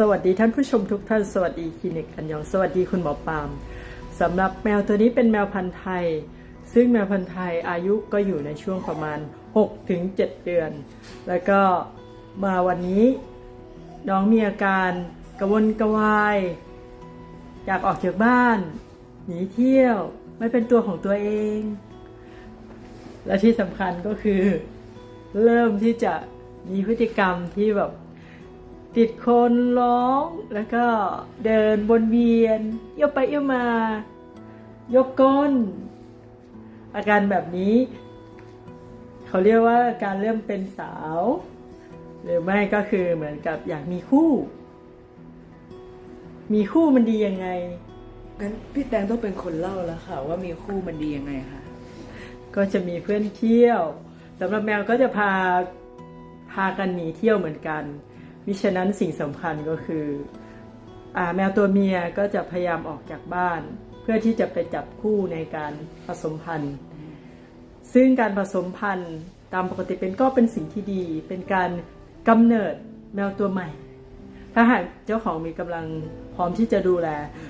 สวัสดีท่านผู้ชมทุกท่านสวัสดีคลินิกอันยองสวัสดีคุณหมอปามสำหรับแมวตัวนี้เป็นแมวพันธุ์ไทย ซึ่งแมวพันธุ์ไทยอายุก็อยู่ในช่วงประมาณ 6-7 เดือน แล้วก็มาวันนี้น้องมีอาการกระวนกระวาย อยากออกจากบ้าน หนีเที่ยวไม่เป็นตัวของตัวเอง และที่สำคัญก็คือ เริ่มที่จะมีพฤติกรรมที่แบบ ติดคนร้อง แล้วก็เดินวนเวียนเอี้ยวไปเอี้ยวมา ยกก้น อาการแบบนี้ เขาเรียกว่าการเริ่มเป็นสาว หรือไม่ก็คือเหมือนกับอยากมีคู่ มีคู่มันดียังไงงั้นพี่แตงต้องเป็นคนเล่าแล้วค่ะ ว่ามีคู่มันดียังไงคะก็จะมีเพื่อนเที่ยวสำหรับแมวก็จะพาพากันหนีเที่ยวเหมือนกัน มิฉะนั้นสิ่งสำคัญก็คืออแมวตัวเมียก็จะพยายามออกจากบ้าน เพื่อที่จะไปจับคู่ในการผสมพันธุ์ ซึ่งการผสมพันธุ์ตามปกติเป็นก็เป็นสิ่งที่ดี เป็นการกำเนิดแมวตัวใหม่ ถ้าหากเจ้าของมีกำลังพร้อมที่จะดูแล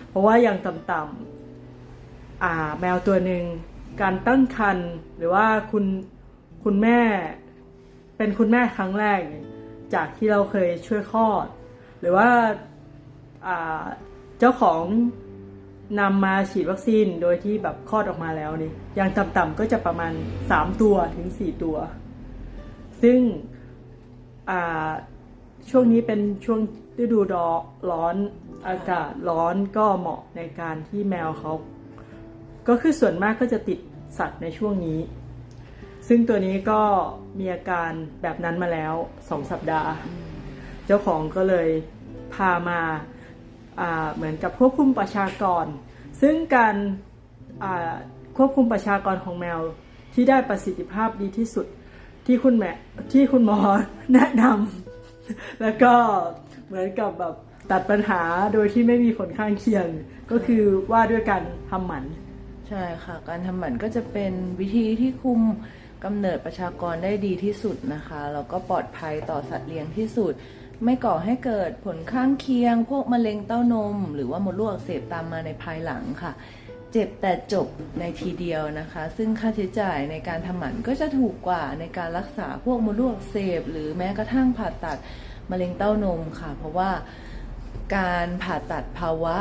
เพราะว่าอย่างต่ำๆแมวตัวหนึ่งการตั้งครรภ์หรือว่าคุณคุณแม่เป็นคุณแม่ครั้งแรกเนี่ย จากที่เราเคยช่วยคลอด หรือว่าาเจ้าของนำมาฉีดวัคซีนโดยที่แบบคลอดออกมาแล้วนี่อย่างต่ำๆก็จะประมาณ 3 ตัวถึง 4 ตัว ซึ่งช่วงนี้เป็นช่วงฤดูร้อนอากาศร้อนก็เหมาะในการที่แมวเขา ก็คือส่วนมากก็จะติดสัตว์ในช่วงนี้ ซึ่งตัวนี้ก็มีอาการแบบนั้นมาแล้วสองสัปดาห์ เจ้าของก็เลยพามาอ่าเหมือนกับควบคุมประชากร ซึ่งการอ่าควบคุมประชากรของแมวที่ได้ประสิทธิภาพดีที่สุดที่คุณแม่ที่คุณหมอแนะนำแล้วก็เหมือนกับแบบตัดปัญหาโดยที่ไม่มีผลข้างเคียง ก็คือว่าด้วยการทำหมัน ใช่ค่ะ การทำหมันก็จะเป็นวิธีที่คุม กำเนิดประชากรได้ดีที่สุดนะคะแล้วก็ปลอดภัยต่อสัตว์เลี้ยงที่สุด ไม่ก่อให้เกิดผลข้างเคียง พวกมะเร็งเต้านม หรือว่ามดลูกอักเสบตามมาในภายหลังค่ะ เจ็บแต่จบในทีเดียวนะคะ ซึ่งค่าใช้จ่ายในการทำหมันก็จะถูกกว่าในการรักษาพวกมดลูกอักเสบหรือแม้กระทั่งผ่าตัดมะเร็งเต้านมค่ะ เพราะว่าการผ่าตัดภาวะ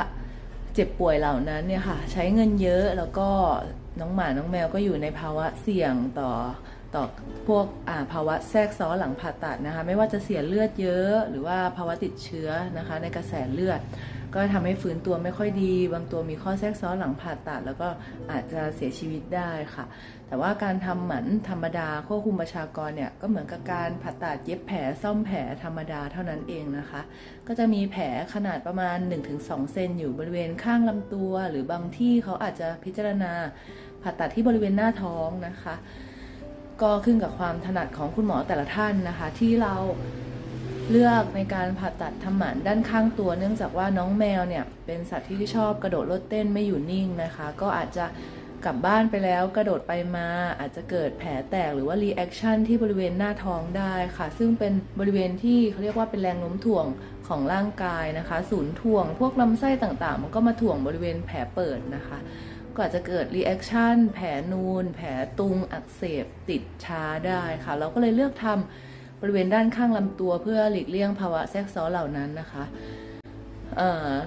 เจ็บป่วยเหล่านั้นเนี่ยค่ะใช้เงินเยอะแล้วก็น้องหมาน้องแมวก็อยู่ในภาวะเสี่ยงต่อต่อพวกภาวะแทรกซ้อนหลังผ่าตัดนะคะ ไม่ว่าจะเสียเลือดเยอะ หรือว่าภาวะติดเชื้อนะคะ ในกระแสเลือด ก็ทำให้ฟื้นตัวไม่ค่อยดี บางตัวมีข้อแทรกซ้อนหลังผ่าตัด แล้วก็อาจจะเสียชีวิตได้ค่ะ แต่ว่าการทำหมันธรรมดาควบคุมประชากรเนี่ยก็เหมือนกับการผ่าตัดเย็บแผลซ่อมแผลธรรมดาเท่านั้นเองนะคะ ก็จะมีแผลขนาดประมาณ 1-2 เซนอยู่บริเวณข้างลำตัว หรือบางที่เขาอาจจะพิจารณาผ่าตัดที่บริเวณหน้าท้องนะคะ ก็ขึ้นกับความถนัดของคุณหมอแต่ละท่านนะคะ ที่เรา เลือกในการผ่าตัดทำหมันด้านข้างตัว เนื่องจากว่าน้องแมวเนี่ยเป็นสัตว์ที่ชอบกระโดดโลดเต้นไม่อยู่นิ่งนะคะ ก็อาจจะกลับบ้านไปแล้วกระโดดไปมาอาจจะเกิดแผลแตกหรือว่ารีแอคชั่นที่บริเวณหน้าท้องได้ค่ะ ซึ่งเป็นบริเวณที่เขาเรียกว่าเป็นแรงโน้มถ่วงของร่างกายนะคะ ศูนย์ถ่วง พวกลำไส้ต่างๆ มันก็มาถ่วงบริเวณแผลเปิดนะคะ ก็อาจจะเกิดรีแอคชั่นแผลนูน แผลตุงอักเสบติดช้าได้ค่ะ เราก็เลยเลือกทำ บริเวณด้านข้างลำตัวเพื่อหลีกเลี่ยงภาวะแทรกซ้อนเหล่านั้นนะคะ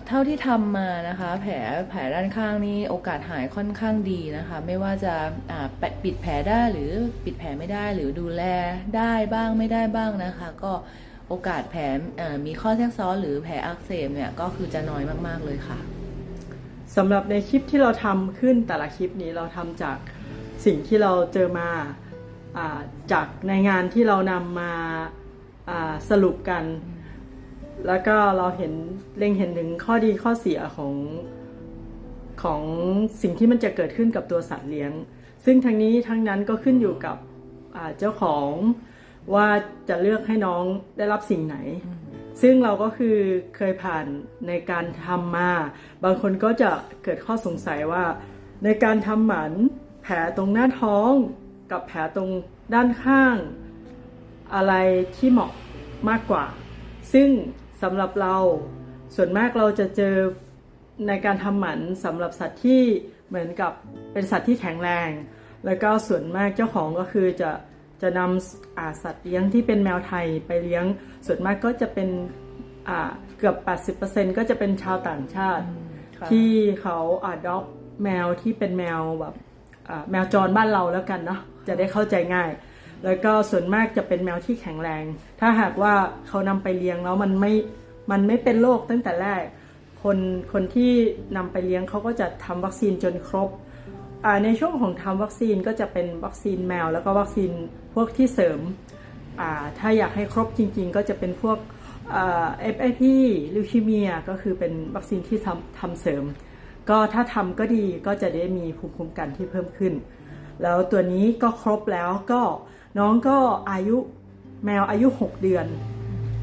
เท่าที่ทำมานะคะ แผลแผลด้านข้างนี่โอกาสหายค่อนข้างดีนะคะ ไม่ว่าจะปิดแผลได้หรือปิดแผลไม่ได้หรือดูแลได้บ้างไม่ได้บ้างนะคะ ก็โอกาสแผลมีข้อแทรกซ้อนหรือแผลอักเสบเนี่ยก็คือจะน้อยมากๆเลยค่ะสำหรับในคลิปที่เราทำขึ้นแต่ละคลิปนี้เราทำจากสิ่งที่เราเจอมา จากในงานที่เรานำมาสรุปกัน แล้วก็เราเห็นเล็งเห็นถึงข้อดีข้อเสียของของสิ่งที่มันจะเกิดขึ้นกับตัวสัตว์เลี้ยง ซึ่งทั้งนี้ทั้งนั้นก็ขึ้นอยู่กับเจ้าของว่าจะเลือกให้น้องได้รับสิ่งไหน ซึ่งเราก็คือเคยผ่านในการทำมา บางคนก็จะเกิดข้อสงสัยว่า ในการทำหมันแผลตรงหน้าท้อง กับแผลตรงด้านข้าง อะไรที่เหมาะมากกว่า ซึ่งสำหรับเราส่วนมากเราจะเจอในการทำหมันสำหรับสัตว์ที่เหมือนกับเป็นสัตว์ที่แข็งแรง แล้วก็ส่วนมากเจ้าของก็คือจะจะนำอ่าสัตว์เลี้ยงที่เป็นแมวไทยไปเลี้ยง ส่วนมากก็จะเป็นอ่าเกือบ 80%ก็จะเป็นชาวต่างชาติค่ะที่เขาอาดอปแมวที่เป็นแมวแบบอ่า แมวจรบ้านเราแล้วกันเนาะจะได้เข้าใจง่าย แล้วก็ส่วนมากจะเป็นแมวที่แข็งแรง ถ้าหากว่าเขานำไปเลี้ยงแล้วมันไม่มันไม่เป็นโรคตั้งแต่แรก คนคนที่นำไปเลี้ยงเขาก็จะทำวัคซีนจนครบในช่วงของทำวัคซีนก็จะเป็นวัคซีนแมว แล้วก็วัคซีนพวกที่เสริมถ้าอยากให้ครบจริง ๆ ก็จะเป็นพวกเอฟไอพีลิวคีเมียก็คือเป็นวัคซีนที่ทำทำเสริม ก็ถ้าทำก็ดีก็จะได้มีภูมิคุ้มกันที่เพิ่มขึ้น แล้วตัวนี้ก็ครบแล้วก็น้องก็อายุแมวอายุ 6 เดือน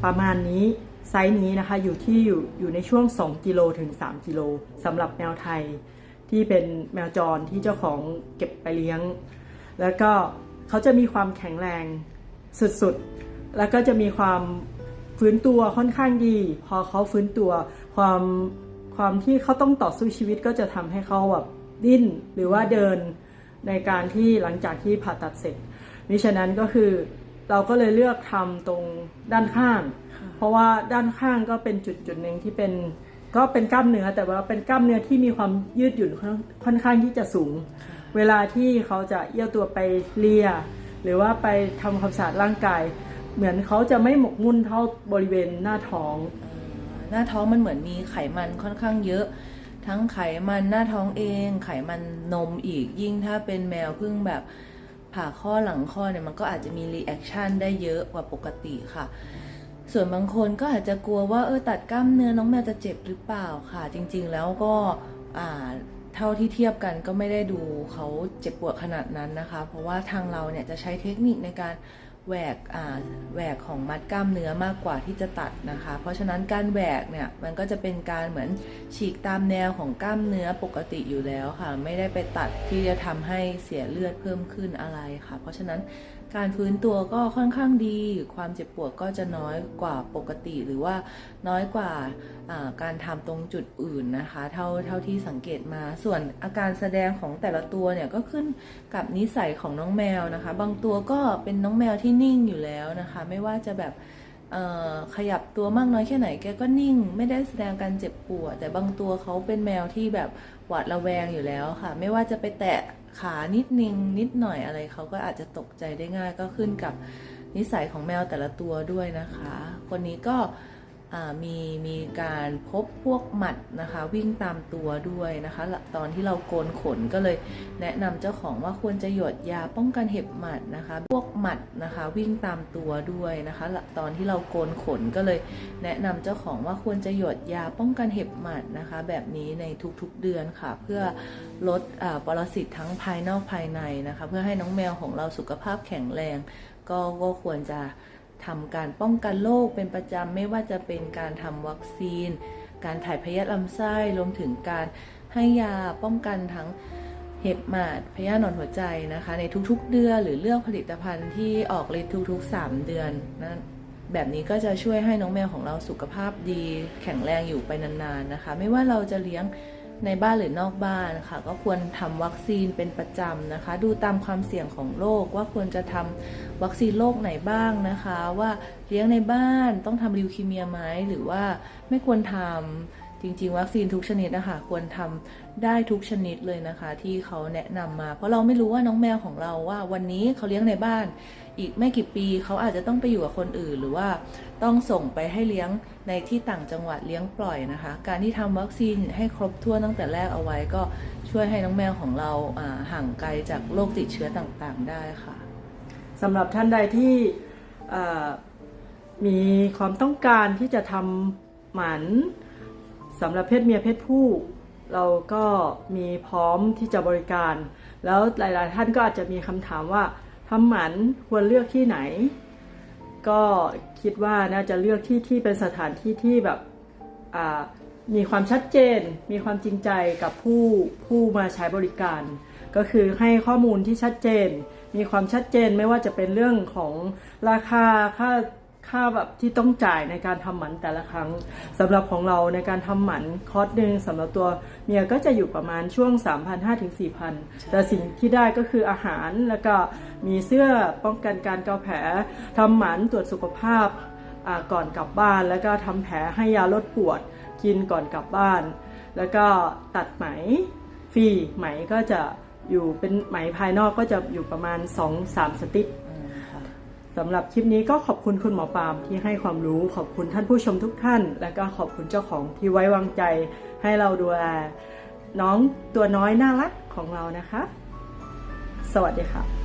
ประมาณนี้ไซส์นี้นะคะอยู่ที่อยู่อยู่ในช่วง 2 กิโลถึง 3 กิโลสำหรับแมวไทย ที่เป็นแมวจรที่เจ้าของเก็บไปเลี้ยง แล้วก็เขาจะมีความแข็งแรงสุดๆ แล้วก็จะมีความฟื้นตัวค่อนข้างดี พอเขาฟื้นตัวความ ความที่เขาต้องต่อสู้ชีวิตก็จะทำให้เขาแบบดิ้นหรือว่าเดินในการที่หลังจากที่ผ่าตัดเสร็จมิฉะนั้นก็คือเราก็เลยเลือกทำตรงด้านข้าง เพราะว่าด้านข้างก็เป็นจุดจุดหนึ่งที่เป็นก็เป็นกล้ามเนื้อแต่ว่าเป็นกล้ามเนื้อที่มีความยืดหยุ่นค่อนข้างที่จะสูง เวลาที่เขาจะเอี้ยวตัวไปเลีย หรือว่าไปทำความสะอาดร่างกาย เหมือนเขาจะไม่หมกมุ่นเท่าบริเวณหน้าท้อง น้าท้องมันเหมือนมีไขมันค่อนข้างเยอะ ทั้งไขมันหน้าท้องเอง ไขมันนมอีกยิ่งถ้าเป็นแมวพิ่งแบบผ่าข้อหลังข้อเนี่ยมันก็อาจจะมีรีแอคชั่นได้เยอะกว่าปกติค่ะส่วนบางคนก็อาจจะกลัวว่าเออตัดกล้ามเนื้อน้องแมวจะเจ็บหรือเปล่าค่ะ จริง ๆ แล้วก็อ่าเท่าที่เทียบกันก็ไม่ได้ดูเขาเจ็บปวดขนาดนั้นนะคะ เพราะว่าทางเราเนี่ยจะใช้เทคนิคในการ แหวกแหวกของมัดกล้ามเนื้อมากกว่าที่จะตัดนะคะ เพราะฉะนั้นการแหวกเนี่ยมันก็จะเป็นการเหมือนฉีกตามแนวของกล้ามเนื้อปกติอยู่แล้วค่ะ ไม่ได้ไปตัดที่จะทำให้เสียเลือดเพิ่มขึ้นอะไรค่ะ เพราะฉะนั้นการฟื้นตัวก็ค่อนข้างดี ความเจ็บปวดก็จะน้อยกว่าปกติหรือว่าน้อยกว่าการทำตรงจุดอื่นนะคะ เท่าเท่าที่สังเกตมา ส่วนอาการแสดงของแต่ละตัวเนี่ยก็ขึ้นกับนิสัยของน้องแมวนะคะ บางตัวก็เป็นน้องแมวที่นิ่งอยู่แล้วนะคะ ไม่ว่าจะแบบขยับตัวมากน้อยแค่ไหนแกก็นิ่ง ไม่ได้แสดงการเจ็บปวด แต่บางตัวเขาเป็นแมวที่แบบหวาดระแวงอยู่แล้วค่ะ ไม่ว่าจะไปแตะขานิดนึงนิดหน่อยอะไรเขาก็อาจจะตกใจได้ง่ายก็ขึ้นกับนิสัยของแมวแต่ละตัวด้วยนะคะ คนนี้ก็ มีมีการพบพวกหมัดนะคะ วิ่งตามตัวด้วยนะคะ ตอนที่เราโกนขนก็เลยแนะนำเจ้าของว่าควรจะหยดยาป้องกันเห็บหมัดนะคะ พวกหมัดนะคะ วิ่งตามตัวด้วยนะคะ ตอนที่เราโกนขนก็เลยแนะนำเจ้าของว่าควรจะหยดยาป้องกันเห็บหมัดนะคะ แบบนี้ในทุกๆเดือนค่ะ เพื่อลดอ่าปรสิตทั้งภายนอกภายในนะคะ เพื่อให้น้องแมวของเราสุขภาพแข็งแรง ก็ก็ควรจะ ทำการป้องกันโรคเป็นประจำไม่ว่าจะเป็นการทำวัคซีน การถ่ายพยาธิลำไส้รวมถึงการให้ยาป้องกันทั้งเห็บหมาดพยาธิหนอนหัวใจนะคะ ในทุกๆเดือนหรือเลือกผลิตภัณฑ์ที่ออกฤทธิ์ทุกๆ 3 เดือนนะแบบนี้ก็จะช่วยให้น้องแมวของเราสุขภาพดี แข็งแรงอยู่ไปนานๆนะคะ ไม่ว่าเราจะเลี้ยง ในบ้านหรือนอกบ้านค่ะ ก็ควรทำวัคซีนเป็นประจำนะคะ ดูตามความเสี่ยงของโรคว่าควรจะทำวัคซีนโรคไหนบ้างนะคะ ว่าเลี้ยงในบ้านต้องทำลิวคีเมียไหมหรือว่าไม่ควรทำ จริงๆ วัคซีนทุกชนิดนะคะควรทำได้ทุกชนิดเลยนะคะ ที่เขาแนะนำมา เพราะเราไม่รู้ว่าน้องแมวของเราว่า วันนี้เขาเลี้ยงในบ้าน อีกไม่กี่ปีเขาอาจจะต้องไปอยู่กับคนอื่น หรือว่าต้องส่งไปให้เลี้ยงในที่ต่างจังหวัดเลี้ยงปล่อยนะคะ การที่ทำวัคซีนให้ครบถ้วนตั้งแต่แรกเอาไว้ก็ช่วยให้น้องแมวของเราห่างไกลจากโรคติดเชื้อต่างๆ ได้ค่ะสำหรับท่านใดที่มีความต้องการที่จะทำหมัน สำหรับเพศเมียเพศผู้เราก็มีพร้อมที่จะบริการ แล้วหลาย ๆ ท่านก็อาจจะมีคำถามว่าทำหมันควรเลือกที่ไหน ก็คิดว่าน่าจะเลือกที่ที่เป็นสถานที่ที่แบบมีความชัดเจน มีความจริงใจกับผู้ผู้มาใช้บริการ ก็คือให้ข้อมูลที่ชัดเจน มีความชัดเจนไม่ว่าจะเป็นเรื่องของราคาค่า ค่าแบบที่ต้องจ่ายในการทำหมันแต่ละครั้งสำหรับของเราในการทำหมันคอร์สหนึ่งสำหรับตัวเมียก็จะอยู่ประมาณช่วง 3,500ถึง4,000 แต่สิ่งที่ได้ก็คืออาหารแล้วก็มีเสื้อป้องกันการเกาแผลทำหมันตรวจสุขภาพก่อนกลับบ้าน แล้วก็ทำแผลให้ยาลดปวดกินก่อนกลับบ้าน แล้วก็ตัดไหมฟรีไหมก็จะอยู่เป็นไหมภายนอกก็จะอยู่ประมาณ 2-3 สติ๊กอืมค่ะ สำหรับคลิปนี้ก็ขอบคุณคุณหมอปามที่ให้ความรู้ขอบคุณท่านผู้ชมทุกท่าน และก็ขอบคุณเจ้าของที่ไว้วางใจ ให้เราดูแลน้องตัวน้อยน่ารักของเรานะคะ สวัสดีค่ะ